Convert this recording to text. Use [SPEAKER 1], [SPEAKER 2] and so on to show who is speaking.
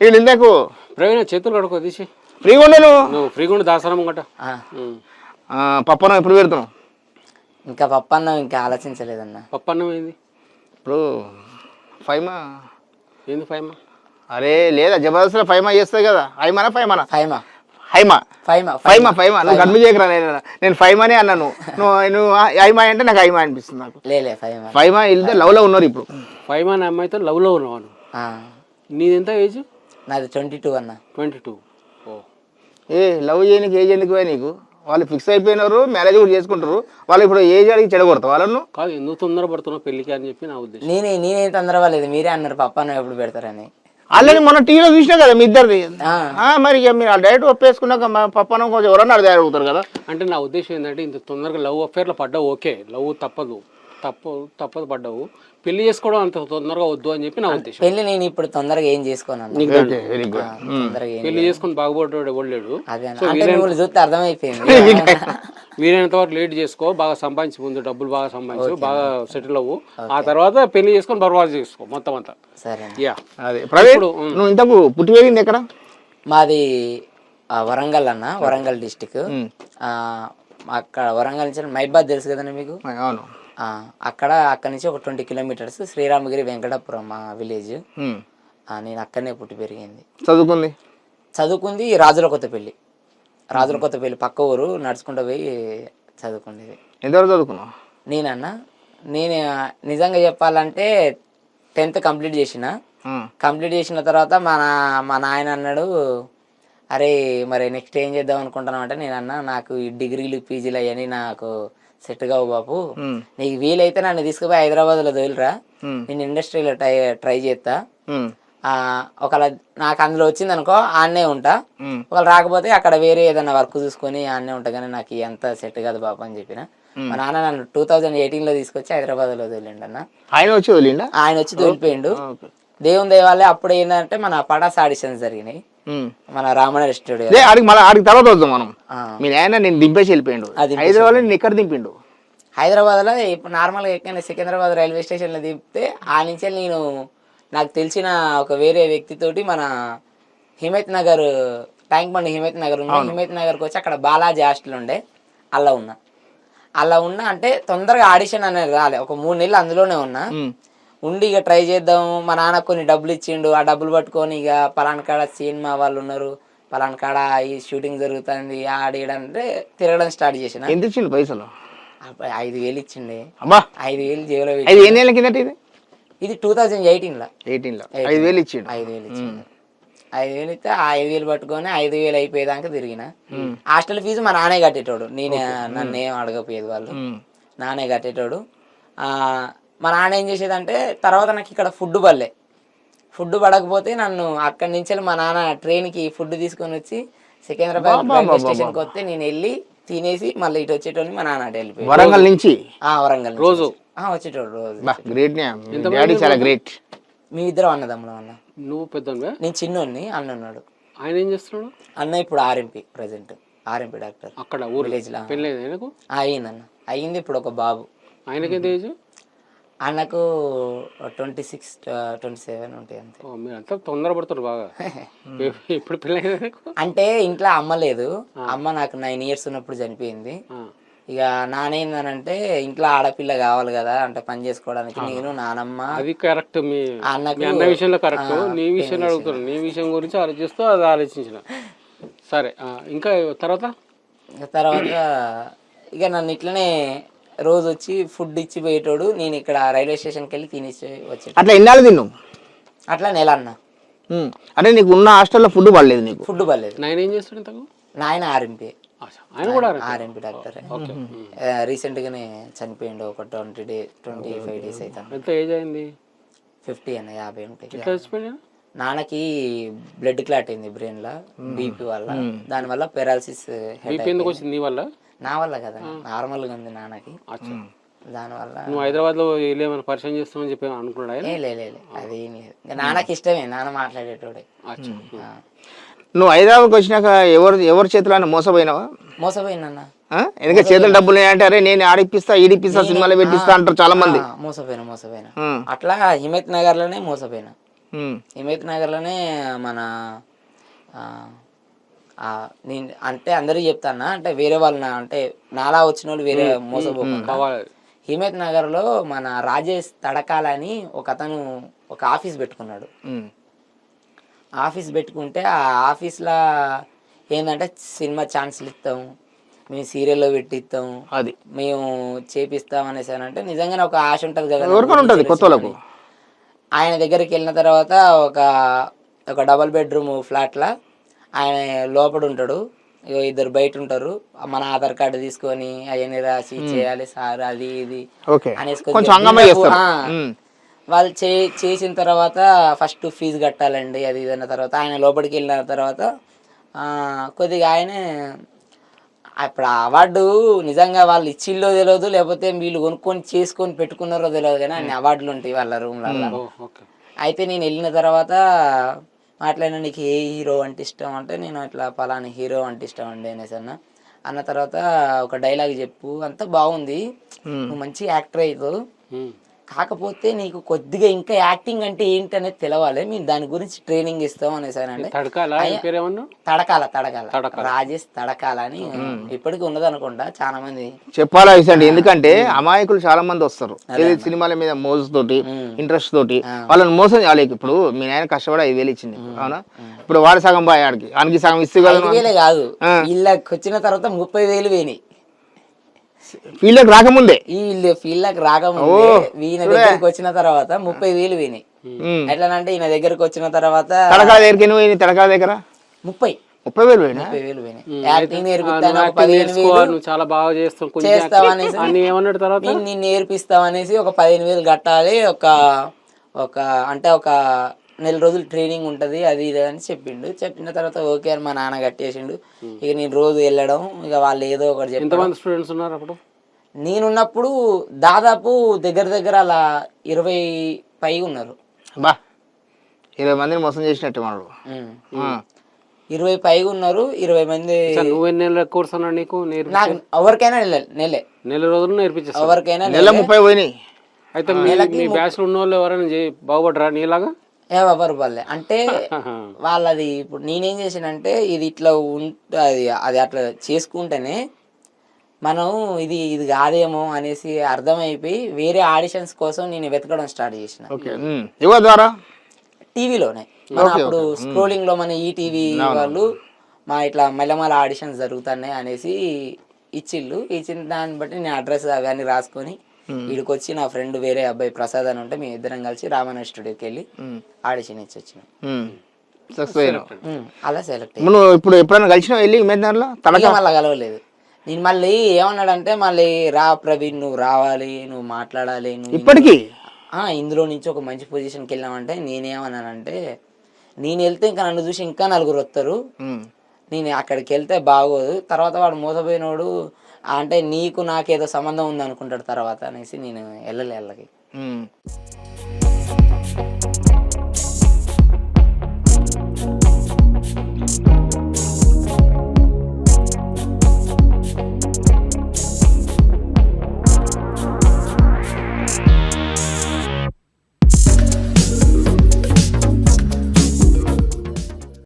[SPEAKER 1] వీళ్ళు ఇందాకు
[SPEAKER 2] ప్రవీణ చేతులు కడుకో తీసి.
[SPEAKER 1] ఫ్రీగా ఉండే నువ్వు
[SPEAKER 2] ఫ్రీగా ఉండి దాసరం గట
[SPEAKER 3] ఆ,
[SPEAKER 1] ఆ, పప్పనం ఎప్పుడు పెడుతున్నావు
[SPEAKER 3] ఇంకా పప్పన్నం ఇంకా ఆలోచించలేదన్న.
[SPEAKER 2] పప్పు అన్నం ఏంది?
[SPEAKER 1] ఇప్పుడు ఫైమా?
[SPEAKER 2] ఏంది ఫైమా?
[SPEAKER 1] అరే లేదా జబర్దస్త్లో ఫైమా చేస్తుంది కదా. హైమానా ఫైమానా?
[SPEAKER 3] ఫైమా.
[SPEAKER 1] హైమా.
[SPEAKER 3] ఫైమా
[SPEAKER 1] ఫైమా ఫైమా. నువ్వు కన్ఫ్యూజ్ చేయకరా నేను నేను ఫైమానే అన్నాను నువ్వు. నువ్వు హైమా అంటే నాకు హైమా అనిపిస్తుంది నాకు.
[SPEAKER 3] లేలే ఫైమా.
[SPEAKER 1] ఫైమా వెళ్తే లవ్లో ఉన్నారు ఇప్పుడు.
[SPEAKER 2] ఫైమా అనే అమ్మాయితో లవ్లో ఉన్నావు నీది ఎంత ఏజ్
[SPEAKER 3] నాది ట్వంటీ టూ అన్న.
[SPEAKER 2] ట్వంటీ టూ ఓ.
[SPEAKER 1] ఏ లవ్ చేయనికి ఏజ్ ఎందుకు పోయి నీకు? వాళ్ళు ఫిక్స్ అయిపోయినారు మ్యారేజ్ కూడా చేసుకుంటారు. వాళ్ళు ఇప్పుడు ఏజ్ అడిగి చెడగొడతావు? వాళ్ళను?
[SPEAKER 2] కాదు ఎందుకు తొందర పడుతున్నావు పెళ్ళికి అని చెప్పి నా ఉద్దేశం.
[SPEAKER 3] నేనే నేనే తొందరవాలేదు మీరే అన్నారు పప్పన్నం ఎప్పుడు పెడతారని.
[SPEAKER 1] ఆల్రెడీ మొన్న టీవీలో చూసినా కదా మీ ఇద్దరిది?
[SPEAKER 3] ఆ.
[SPEAKER 1] ఆ, మరి ఇక మీరు డైరెక్ట్ ఒప్పేసుకున్నాక మా పప్పనం కొంచెం ఎవరన్నా అడిగి అడుగుతారు కదా?
[SPEAKER 2] అంటే నా ఉద్దేశం ఏంటంటే ఇంత తొందరగా లవ్ అఫేర్లో పడ్డావు ఓకే లవ్ తప్పదు. తప్పు తప్పదు పడ్డావు. పెళ్ళి చేసుకోవడం అంత తొందరగా వద్దు అని చెప్పి నా ఉద్దేశం.
[SPEAKER 3] పెళ్ళి నేను ఇప్పుడు తొందరగా ఏం చేసుకోను అన్న.
[SPEAKER 2] నీకు
[SPEAKER 3] తొందరగా ఏం
[SPEAKER 2] పెళ్ళి చేసుకొని బాగుపడ్డాడు ఎవడు లేడు.
[SPEAKER 3] అదే అన్న. అంటే మిమ్మల్ని చూస్తే అర్థమైపోయింది.
[SPEAKER 2] వీలైనంత వరకు లేట్ చేసుకో బాగా సంపాదించి ముందు డబ్బులు బాగా సంపాదించు బాగా సెటిల్ అవ్వు. ఆ తర్వాత పెళ్ళి చేసుకొని బర్బాదు చేసుకో మొత్తం అంతా.
[SPEAKER 3] సరే అన్న.
[SPEAKER 2] యా.
[SPEAKER 1] అదే. ప్రవీణ్ నువ్వు ఇంతకు పుట్టి పెరిగింది ఎక్కడ?
[SPEAKER 3] మాది ఆ, వరంగల్ అన్న. వరంగల్ డిస్టిక్. అక్కడ వరంగల్ నుంచి మైబాద్ తెలుసు కదండి మీకు?
[SPEAKER 1] అవును.
[SPEAKER 3] అక్కడ అక్కడ నుంచి ఒక ట్వంటీ కిలోమీటర్స్ శ్రీరామగిరి వెంకటాపురం మా విలేజ్. నేను అక్కడనే పుట్టి పెరిగింది.
[SPEAKER 1] చదువుకుంది?
[SPEAKER 3] చదువుకుంది రాజుల కొత్తపల్లి రాజుల కొత్తపల్లి పక్క ఊరు నడుచుకుంటూ పోయి చదువుకునేది
[SPEAKER 1] ఎంతవరకు చదువుకున్నావు?
[SPEAKER 3] నేనన్నా నేను నిజంగా చెప్పాలంటే టెన్త్ కంప్లీట్ చేసిన. కంప్లీట్ చేసిన తర్వాత మా నా మా నాయన అన్నాడు అరే మరి నెక్స్ట్ ఏం చేద్దాం అనుకుంటున్నావు అంటే నేను అన్నా నాకు ఈ డిగ్రీలు పీజీలు అవన్నీ నాకు సెట్ కావు బాపు. నీకు వీలైతే నన్ను తీసుకుపోయి హైదరాబాద్లో తోలిరా
[SPEAKER 1] ఉమ్.
[SPEAKER 3] నేను ఇండస్ట్రీలో ట్రై ట్రై చేస్తా. ఒకవేళ నాకు అందులో వచ్చింది అనుకో ఆడనే ఉంటా. ఒకవేళ రాకపోతే అక్కడ వేరే ఏదైనా వర్క్ చూసుకొని ఆడనే ఉంటా కానీ నాకు ఎంత సెట్ కాదు బాబు అని చెప్పిన. మా నాన్న నన్ను టూ థౌజండ్ ఎయిటీన్లో తీసుకొచ్చి హైదరాబాద్లో తోలిండు అన్న.
[SPEAKER 1] ఆయన వచ్చి
[SPEAKER 3] ఆయన వచ్చి తోలిపోయిండు. దేవుని దయవాళ్ళే అప్పుడు ఏంటంటే మన పటాస్ ఆడిషన్స్ జరిగినాయి. మన రామణ స్టూడియో
[SPEAKER 1] లే ఆడికి మళ్ళీ ఆడికి తర్వాత వద్దాం మనం. మీ నాయన నేను దింపేసి వెళ్ళిపోయిండు.
[SPEAKER 3] అది
[SPEAKER 1] హైదరాబాద్ నేను ఎక్కడ దింపిండు.
[SPEAKER 3] హైదరాబాద్లో ఇప్పుడు నార్మల్గా ఎక్కడైనా సికింద్రాబాద్ రైల్వే స్టేషన్లో దింపితే ఆ నుంచి నేను నాకు తెలిసిన ఒక వేరే వ్యక్తితోటి మన హిమత్ నగర్ ట్యాంక్ బండి హిమత్ నగర్ ఉంది హిమత్ నగర్కి వచ్చి అక్కడ బాలాజీ హాస్టల్ ఉండే. అలా ఉన్నా. అలా ఉన్నా అంటే తొందరగా ఆడిషన్ అనేది రాలే. ఒక మూడు నెలలు అందులోనే ఉన్నా. ఉండి ఇక ట్రై చేద్దాం. మా నాన్న కొన్ని డబ్బులు ఇచ్చిండు. ఆ డబ్బులు పట్టుకొని ఇక పలానా కాడ సినిమా వాళ్ళు ఉన్నారు. పలానా కాడ ఈ షూటింగ్ జరుగుతుంది. ఆడియడంటే తిరగడం స్టార్ట్ చేసిన.
[SPEAKER 1] ఎంత ఇచ్చిండు పైసలు?
[SPEAKER 3] ఐదు వేలు ఇచ్చిండే.
[SPEAKER 1] అబ్బా
[SPEAKER 3] ఐదు వేలు జేబులో
[SPEAKER 1] ఐదు ఎన్ని ఏళ్ళ కిందట ఇది?
[SPEAKER 3] ఇది టూ థౌజండ్ ఎయిటీన్లో
[SPEAKER 1] ఎయిటీన్లో. ఐదు వేలు ఇచ్చిండు.
[SPEAKER 3] ఐదు వేలు ఇచ్చిండు. ఐదు వేలు ఇస్తే ఆ ఐదు వేలు పట్టుకొని ఐదు వేలు అయిపోయేదాకా తిరిగిన. హాస్టల్ ఫీజు మా నాన్నే కట్టేటోడు. నేనే నన్ను ఏం అడగపోయేది వాళ్ళు. నానే కట్టేటోడు. ఆ, మా నాన్న ఏం చేసేదంటే తర్వాత నాకు ఇక్కడ ఫుడ్ పడలే. ఫుడ్ పడకపోతే నన్ను అక్కడి నుంచి వెళ్ళి మా నాన్న ట్రైన్కి ఫుడ్ తీసుకొని వచ్చి సికింద్రాబాద్ రైల్వే స్టేషన్కి వస్తే నేను వెళ్ళి తినేసి మళ్ళీ ఇటు వచ్చేటోని మా నాన్న వెళ్ళిపోయి
[SPEAKER 1] వరంగల్ నుంచి?
[SPEAKER 3] ఆ, వరంగల్ నుంచి
[SPEAKER 2] రోజు?
[SPEAKER 3] ఆ, వచ్చేటోడు రోజు
[SPEAKER 1] గ్రేట్ డాడీ చాలా గ్రేట్
[SPEAKER 3] మీ ఇద్దరు అన్నదమ్ములం అన్న.
[SPEAKER 2] నువ్వు పెద్దవే
[SPEAKER 3] నేను చిన్నోడిని అన్న ఉన్నాడు
[SPEAKER 2] ఆయన ఏం చేస్తున్నాడు?
[SPEAKER 3] అన్న ఇప్పుడు ఆర్ఎంపీ ప్రజెంట్ ఆర్ఎంపీ డాక్టర్
[SPEAKER 2] అక్కడ ఊరు?
[SPEAKER 3] విలేజ్లో
[SPEAKER 2] పెళ్ళి ఆయనకు?
[SPEAKER 3] అయ్యిందన్న అయ్యింది ఇప్పుడు ఒక బాబు.
[SPEAKER 2] ఆయనకి ఏజ్
[SPEAKER 3] అన్నకు ట్వంటీ సిక్స్ ట్వంటీ సెవెన్ ఉంటాయి అంతే.
[SPEAKER 2] తొందర పడుతున్నారు బాగా. ఎప్పుడు అయింది నీకు?
[SPEAKER 3] అంటే ఇంట్లో అమ్మ లేదు. అమ్మ నాకు నైన్ ఇయర్స్ ఉన్నప్పుడు చనిపోయింది. ఇక నానేందనంటే ఇంట్లో ఆడపిల్ల కావాలి కదా అంటే పని చేసుకోవడానికి నేను నానమ్మ.
[SPEAKER 2] అది కరెక్ట్ మీ అన్న విషయంలో కరెక్ట్ నీ విషయంలో. అడుగుతున్నాను. నీ విషయం గురించి ఆలోచిస్తూ అది ఆలోచించిన. సరే ఇంకా తర్వాత?
[SPEAKER 3] తర్వాత ఇక నన్ను ఇట్లనే రోజు వచ్చి ఫుడ్ ఇచ్చి పోయేటోడు నేను ఇక్కడ రైల్వే స్టేషన్కి వెళ్ళి తినేసి వచ్చేటోడు.
[SPEAKER 1] అట్లా ఎన్నాళ్ళు తిన్నావు?
[SPEAKER 3] అట్లా నెల అన్న.
[SPEAKER 1] అంటే నీకు ఉన్న హాస్టల్లో ఫుడ్ పడలేదు నీకు?
[SPEAKER 3] ఫుడ్ పర్లేదు
[SPEAKER 2] నాయన ఏం చేస్తాడు ఇంతకు?
[SPEAKER 3] నాయన ఆర్ఎంపీ.
[SPEAKER 2] ఆయన కూడా
[SPEAKER 3] ఆర్ఎంపీ డాక్టర్.
[SPEAKER 2] ఓకే.
[SPEAKER 3] రీసెంట్గానే చనిపోయిండు ఒక twenty day twenty five days
[SPEAKER 2] ఎంత ఏజ్ అయింది?
[SPEAKER 3] ఫిఫ్టీ అన్న యాభై ఉంటాయి నాన్నకి బ్లడ్ క్లాట్ అయింది బ్రెయిన్లో బీపీ వల్ల. దానివల్ల పెరాలసిస్
[SPEAKER 2] బీపీ ఎందుకు వచ్చింది నీ వల్ల?
[SPEAKER 3] నా వల్ల కదా నార్మల్గా ఉంది నాన్నకి.
[SPEAKER 2] అచ్చా.
[SPEAKER 3] దానివల్ల
[SPEAKER 2] నువ్వు హైదరాబాద్లో ఏమైనా పరిచయం చేస్తామని చెప్పి అనుకున్నాడా ఆయన?
[SPEAKER 3] ఏ లే లే, లే. అది ఏం లేదు నాన్నకి ఇష్టమే నాన్న మాట్లాడేటోడే.
[SPEAKER 1] నువ్వు హైదరాబాద్కి వచ్చినాక ఎవరు ఎవరి చేతిలో అయినా మోసపోయినావా?
[SPEAKER 3] మోసపోయినన్న.
[SPEAKER 1] ఆ? ఎందుకంటే చేతుల డబ్బులు అంటే అరే నేను ఆడిపిస్తా ఈడిపిస్తా సినిమాలో పెట్టిస్తా అంటారు చాలా మంది
[SPEAKER 3] మోసపోయినా మోసపోయినా. అట్లా హిమత్ నగర్లోనే మోసపోయినా. హిమేత్ నగర్లోనే మన ఆ, ఆ, నేను అంటే అందరికీ చెప్తానా? అంటే వేరే వాళ్ళు అంటే నాలా వచ్చిన వాళ్ళు వేరే మోసపోకుండా? హిమేత్ నగర్లో మన రాజేష్ తడకాల అని ఒక అతను ఒక ఆఫీస్ పెట్టుకున్నాడు. ఆఫీస్ పెట్టుకుంటే ఆ ఆఫీస్లో ఏంటంటే సినిమా ఛాన్స్లు ఇస్తాం మేము సీరియల్లో పెట్టిస్తాం
[SPEAKER 1] అది.
[SPEAKER 3] మేము చేపిస్తాం అనేసి అని అంటే నిజంగానే ఒక ఆశ ఉంటుంది కదా ఆయన దగ్గరికి వెళ్ళిన తర్వాత ఒక ఒక డబల్ బెడ్రూమ్ ఫ్లాట్లో ఆయన లోపల ఉంటాడు. ఇద్దరు బయట ఉంటారు. మన ఆధార్ కార్డు తీసుకొని అవన్నీ రాసి చేయాలి సార్ అది ఇది
[SPEAKER 1] ఓకే.
[SPEAKER 3] అనేసి
[SPEAKER 1] కొంచెం
[SPEAKER 3] కొద్దిగా
[SPEAKER 1] హంగామా
[SPEAKER 3] బిల్డప్,
[SPEAKER 1] చేస్తారు.
[SPEAKER 3] ఆ,
[SPEAKER 1] ఉమ్.
[SPEAKER 3] వాళ్ళు చే చేసిన తర్వాత ఫస్ట్ ఫీజు కట్టాలండి అది ఇది అన్న తర్వాత ఆయన లోపలికి వెళ్ళిన తర్వాత ఆ, కొద్దిగా ఆయనే ఇప్పుడు ఆ అవార్డు నిజంగా వాళ్ళు ఇచ్చిల్లో తెలియదు లేకపోతే వీళ్ళు కొనుక్కొని చేసుకొని పెట్టుకున్నారో తెలియదు కానీ అన్ని అవార్డులు ఉంటాయి వాళ్ళ రూమ్లలో. అయితే నేను వెళ్ళిన తర్వాత మాట్లాడిన నీకు ఏ హీరో అంటే ఇష్టం అంటే నేను ఇట్లా పలానా హీరో అంటే ఇష్టం అండి అనేసి అన్న. అన్న తర్వాత ఒక డైలాగ్ చెప్పు అంతా బాగుంది. నువ్వు మంచి యాక్టర్ అవుతావు. కాకపోతే నీకు కొద్దిగా ఇంకా యాక్టింగ్ అంటే ఏంటి అనేది తెలవాలి. మేము దాని గురించి ట్రైనింగ్ ఇస్తాం అనేసి అంటే
[SPEAKER 2] తడకాల?
[SPEAKER 3] తడకాల తడకాల.
[SPEAKER 2] తడకాల.
[SPEAKER 3] రాజేష్ తడకాల అని ఇప్పటికీ ఉన్నది అనుకుంటా చాలా మంది
[SPEAKER 1] చెప్పాలా ఇసండి ఎందుకంటే అమాయకులు చాలా మంది వస్తారు. ఏది సినిమాల మీద మోజుతోటి ఇంట్రెస్ట్ తోటి వాళ్ళని మోసం వాళ్ళకి ఇప్పుడు మీ నాయన కష్టపడి ఐదు వేలు ఇచ్చింది. అవునా? ఇప్పుడు వాడు సగం బాయ్ ఆడికి. ఆడికి సగం ఇస్తే కదా.
[SPEAKER 3] వీళ్ళకి వచ్చిన తర్వాత ముప్పై వేలు పోయినాయి
[SPEAKER 1] వీళ్ళకి రాకముందే.
[SPEAKER 3] ఈ వీళ్ళు ఫీల్డ్కి రాకముందే ఈయన దగ్గరికి వచ్చిన తర్వాత ముప్పై వేలు పోయినాయి
[SPEAKER 1] ఉమ్.
[SPEAKER 3] ఎట్లనంటే ఈయన దగ్గరికి వచ్చిన తర్వాత
[SPEAKER 1] తడకాల దగ్గరికి నువ్వు తడకాల దగ్గర?
[SPEAKER 3] ముప్పై.
[SPEAKER 1] ముప్పై వేలు
[SPEAKER 3] ముప్పై వేలు. యాక్టింగ్ నేర్పిస్తాను
[SPEAKER 2] చాలా బాగా చేస్తావు కొంచెం
[SPEAKER 3] చేస్తావు
[SPEAKER 2] యాక్టింగ్-
[SPEAKER 3] అనేసి?
[SPEAKER 2] అని ఏమన్నాడు తర్వాత?
[SPEAKER 3] నేను నిన్ను నేర్పిస్తాం అనేసి ఒక పదిహేను వేలు కట్టాలి. ఒక ఒక అంటే ఒక నెల రోజులు ట్రైనింగ్ ఉంటది అది ఇది అని చెప్పిండు. చెప్పిన తర్వాత ఓకే అని మా నాన్న కట్టేసిండు. ఇక నేను రోజు వెళ్ళడం ఇక వాళ్ళు ఏదో ఒకటి
[SPEAKER 2] ఎంతమంది స్టూడెంట్స్ ఉన్నారు అప్పుడు?
[SPEAKER 3] నేనున్నప్పుడు దాదాపు దగ్గర దగ్గర అలా ఇరవై పై ఉన్నారు.
[SPEAKER 1] బా ఇరవై మందిని మోసం చేసినట్టు. ఆ.
[SPEAKER 3] ఇరవై పైగా ఉన్నారు ఇరవై మంది
[SPEAKER 2] సార్ నువ్వు ఎన్ని నెలల కోర్స్ అన్నా నీకు?
[SPEAKER 3] నాకు ఎవరికైనా నెల నెలే.
[SPEAKER 2] నెల రోజులు నేర్పించేస్తా
[SPEAKER 3] ఎవరికైనా
[SPEAKER 1] నెల ముప్పై పోయినాయి.
[SPEAKER 2] అయితే మీ మీ బ్యాచ్లో ఉన్న వాళ్ళు ఎవరైనా బాగుపడరా నీలాగా?
[SPEAKER 3] ఏ ఎవరు పర్లే అంటే వాళ్ళది ఇప్పుడు నేనేం చేసానంటే ఇది ఇట్లా ఉంట అది అది అట్లా చేసుకుంటేనే మనం ఇది ఇది కాదేమో అనేసి అర్థమైపోయి వేరే ఆడిషన్స్ కోసం నేను వెతకడం స్టార్ట్ చేసిన.
[SPEAKER 1] ద్వారా?
[SPEAKER 3] టీవీలోనే. మన అప్పుడు స్క్రోలింగ్లో మన ఈటీవీ వాళ్ళు మా ఇట్లా మెల్లమల ఆడిషన్స్ జరుగుతున్నాయి అనేసి ఇచ్చిళ్ళు. ఇచ్చిన దాన్ని బట్టి నేను అడ్రస్ అవన్నీ రాసుకొని వీడికి వచ్చి నా ఫ్రెండ్ వేరే అబ్బాయి ప్రసాద్ అని ఉంటే మేము ఇద్దరం కలిసి రామన్న స్టూడియోకి వెళ్ళి ఆడిషన్ ఇచ్చి వచ్చినాం
[SPEAKER 1] సక్సెస్ అయినావు
[SPEAKER 3] ఉమ్, అలా సెలెక్ట్
[SPEAKER 1] నువ్వు ఇప్పుడు ఎప్పుడైనా కలిసినావు వెళ్ళి తడక
[SPEAKER 3] అయ్యి మళ్ళీ కలవలేదు. నేను మళ్ళీ ఏమన్నాడంటే మళ్ళీ రా ప్రవీణ్ నువ్వు రావాలి నువ్వు మాట్లాడాలి నువ్వు
[SPEAKER 1] ఇప్పటికీ?
[SPEAKER 3] ఆ, ఇందులో నుంచి ఒక మంచి పొజిషన్కి వెళ్ళామంటే నేనేమన్నానంటే నేను వెళ్తే ఇంకా నన్ను చూసి ఇంకా నలుగురు వస్తారు. నేను అక్కడికి వెళ్తే బాగోదు. తర్వాత వాడు మోసపోయినోడు అంటే నీకు నాకేదో సంబంధం ఉంది అనుకుంటాడు తర్వాత అనేసి నేను వెళ్ళలే వెళ్ళకి